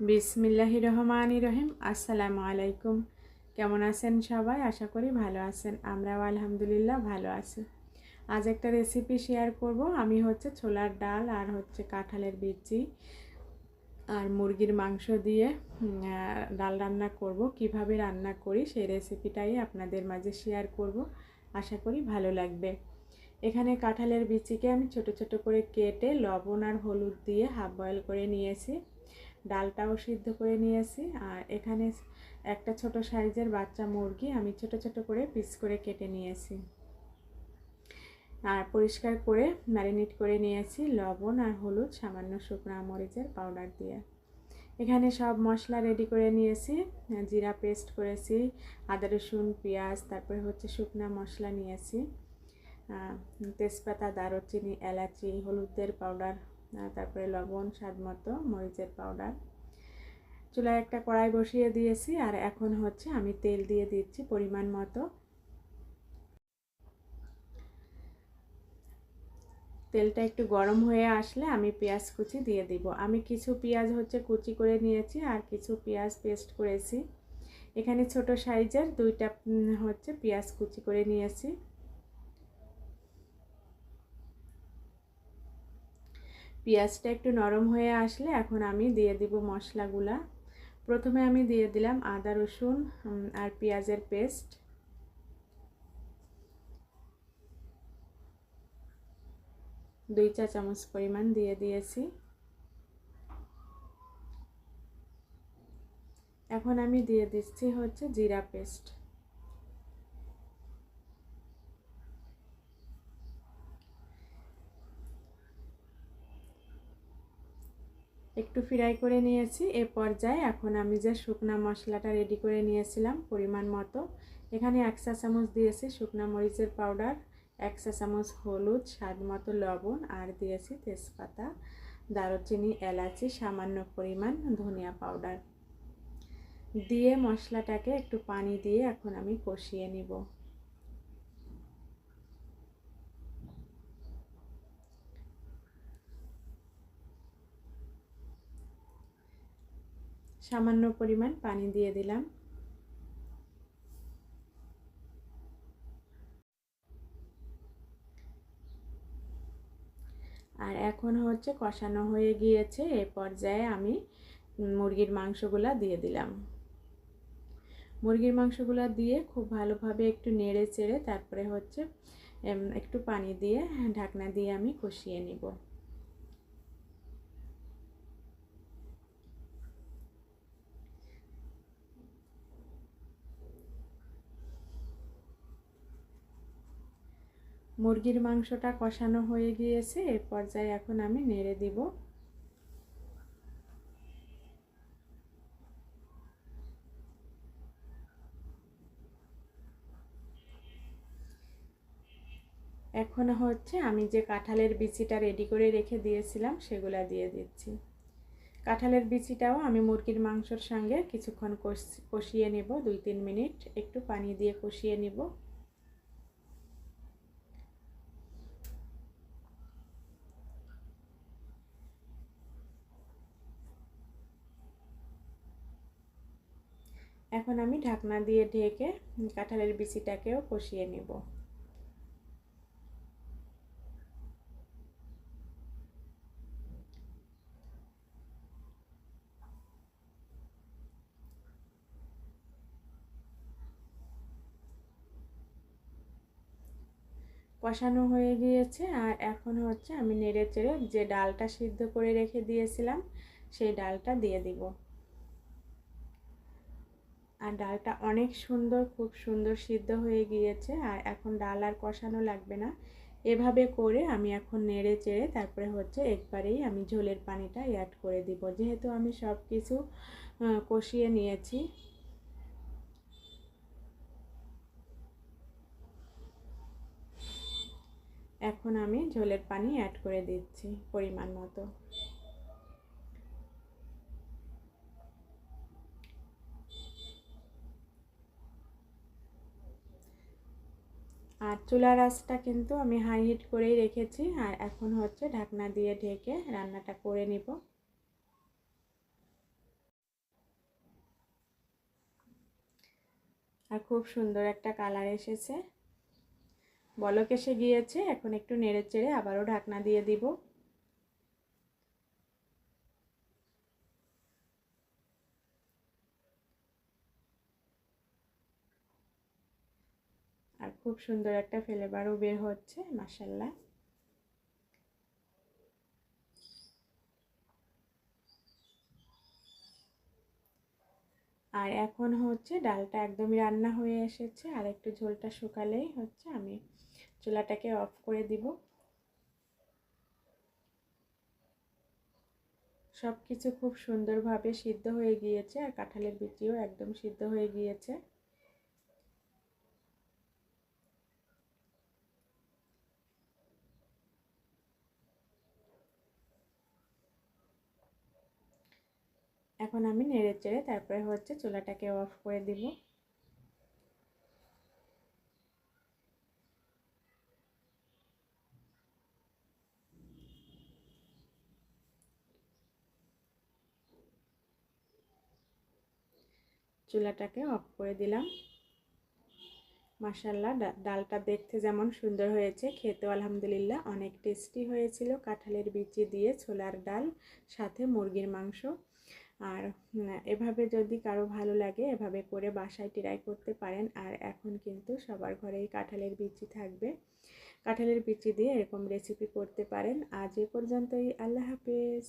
বিসমিল্লাহ রহমান রহিম আসসালামু আলাইকুম কেমন আছেন সবাই? আশা করি ভালো আছেন। আমরাও আলহামদুলিল্লাহ ভালো আছি। আজ একটা রেসিপি শেয়ার করব। আমি হচ্ছে ছোলার ডাল আর হচ্ছে কাঁঠালের বিচি আর মুরগির মাংস দিয়ে ডাল রান্না করব। কীভাবে রান্না করি সেই রেসিপিটাই আপনাদের মাঝে শেয়ার করব। আশা করি ভালো লাগবে। এখানে কাঁঠালের বিচিকে আমি ছোট ছোট করে কেটে লবণ আর হলুদ দিয়ে হাফ বয়েল করে নিয়েছি। ডালটাও সিদ্ধ করে নিয়েছি। আর এখানে একটা ছোট সাইজের বাচ্চা মুরগি আমি ছোট ছোট করে পিস করে কেটে নিয়েছি। আর পরিষ্কার করে ম্যারিনেট করে নিয়েছি লবণ আর হলুদ, সামান্য শুকনো মরিচের পাউডার দিয়ে। এখানে সব মশলা রেডি করে নিয়েছি, জিরা পেস্ট করেছি, আদা রসুন, পেঁয়াজ, তারপরে হচ্ছে শুকনা মশলা নিয়েছি। তেজপাতা, দারুচিনি, এলাচি, হলুদের পাউডার তারপরে লবণ, স্বাদ মতো, মরিচের পাউডার চুলায় একটা কড়াই বসিয়ে দিয়েছি আর এখন হচ্ছে আমি তেল দিয়ে দিচ্ছি পরিমাণ মতো। তেলটা একটু গরম হয়ে আসলে আমি পেঁয়াজ কুচি দিয়ে দিব। আমি কিছু পেঁয়াজ হচ্ছে কুচি করে নিয়েছি আর কিছু পেঁয়াজ পেস্ট করেছি। এখানে ছোট সাইজের দুইটা হচ্ছে পেঁয়াজ কুচি করে নিয়েছি। পেঁয়াজটা একটু নরম হয়ে আসলে এখন আমি দিয়ে দিব মশলাগুলা। প্রথমে আমি দিয়ে দিলাম আদা, রসুন আর পেঁয়াজের পেস্ট। দুই চা চামচ পরিমাণ দিয়ে দিয়েছি। এখন আমি দিয়ে দিচ্ছি হচ্ছে জিরা পেস্ট। একটু ফ্রাই করে নিয়েছি। এ পর্যায়ে এখন আমি যে শুকনা মশলাটা রেডি করে নিয়েছিলাম পরিমাণ মতো, এখানে এক চা চামচ দিয়েছি শুকনা মরিচের পাউডার এক চা চামচ হলুদ, স্বাদ মতো লবণ আর দিয়েছি তেজপাতা, দারুচিনি, এলাচি, সামান্য পরিমাণ ধনিয়া পাউডার দিয়ে মশলাটাকে একটু পানি দিয়ে এখন আমি কষিয়ে নিব। সামান্য পরিমাণ পানি দিয়ে দিলাম। আর এখন হচ্ছে কষানো হয়ে গিয়েছে, এ পর্যায়ে আমি মুরগির মাংসগুলা দিয়ে দিলাম। মুরগির মাংসগুলো দিয়ে খুব ভালোভাবে একটু নেড়ে চেড়ে তারপরে হচ্ছে একটু পানি দিয়ে ঢাকনা দিয়ে আমি কষিয়ে নিব। মুরগির মাংসটা কষানো হয়ে গিয়েছে এর পর্যায়ে এখন আমি নেড়ে দিব। এখন হচ্ছে আমি যে কাঁঠালের বিচিটা রেডি করে রেখে দিয়েছিলাম, সেগুলা দিয়ে দিচ্ছি। কাঁঠালের বিচিটাও আমি মুরগির মাংসর সঙ্গে কিছুক্ষণ কষিয়ে নেব দুই তিন মিনিট। একটু পানি দিয়ে কষিয়ে নেব। এখন আমি ঢাকনা দিয়ে ঢেকে কাঁঠালের বিচিটাকেও কষিয়ে নেব। কষানো হয়ে গিয়েছে আর এখন হচ্ছে আমি নেড়ে চেড়ে যে ডালটা সিদ্ধ করে রেখে দিয়েছিলাম, সেই ডালটা দিয়ে দিব। আর ডালটা অনেক সুন্দর, খুব সুন্দর সিদ্ধ হয়ে গিয়েছে আর এখন ডাল আর কষানো লাগবে না। এভাবে করে আমি এখন নেড়ে চেড়ে তারপরে হচ্ছে একবারেই আমি ঝোলের পানিটা অ্যাড করে দিব। যেহেতু আমি সব কিছু কষিয়ে নিয়েছি। এখন আমি ঝোলের পানি অ্যাড করে দিচ্ছি পরিমাণ মতো। আর চুলার রাসটা কিন্তু আমি হাই হিট করেই রেখেছি। আর এখন হচ্ছে ঢাকনা দিয়ে ঢেকে রান্নাটা করে নিব। আর খুব সুন্দর একটা কালার এসেছে। বলক এসে গিয়েছে, এখন একটু নেড়ে চেড়ে আবারও ঢাকনা দিয়ে দিব। আর খুব সুন্দর একটা ফ্লেভারও বের হচ্ছে মাসাল্লাহ আর এখন হচ্ছে ডালটা একদমই রান্না হয়ে এসেছে, আর একটু ঝোলটা শুকালেই হচ্ছে আমি চুলাটাকে অফ করে দিব। সব কিছু খুব সুন্দরভাবে সিদ্ধ হয়ে গিয়েছে, আর কাঁঠালের বিচিও একদম সিদ্ধ হয়ে গিয়েছে। এখন আমি নেড়ে চেড়ে তারপরে হচ্ছে চুলাটাকে অফ করে দিব। চুলাটাকে অফ করে দিলাম। মাসাল্লাহ ডালটা দেখতে যেমন সুন্দর হয়েছে, খেতেও আলহামদুলিল্লাহ অনেক টেস্টি হয়েছিল। কাঁঠালের বিচি দিয়ে ছোলার ডাল, সাথে মুরগির মাংস। আর এভাবে যদি কারও ভালো লাগে, এভাবে করে বাসায় ট্রাই করতে পারেন। আর এখন কিন্তু সবার ঘরেই কাঁঠালের বিচি থাকবে। কাঁঠালের বিচি দিয়ে এরকম রেসিপি করতে পারেন। আজ এ পর্যন্তই। আল্লাহ হাফেজ।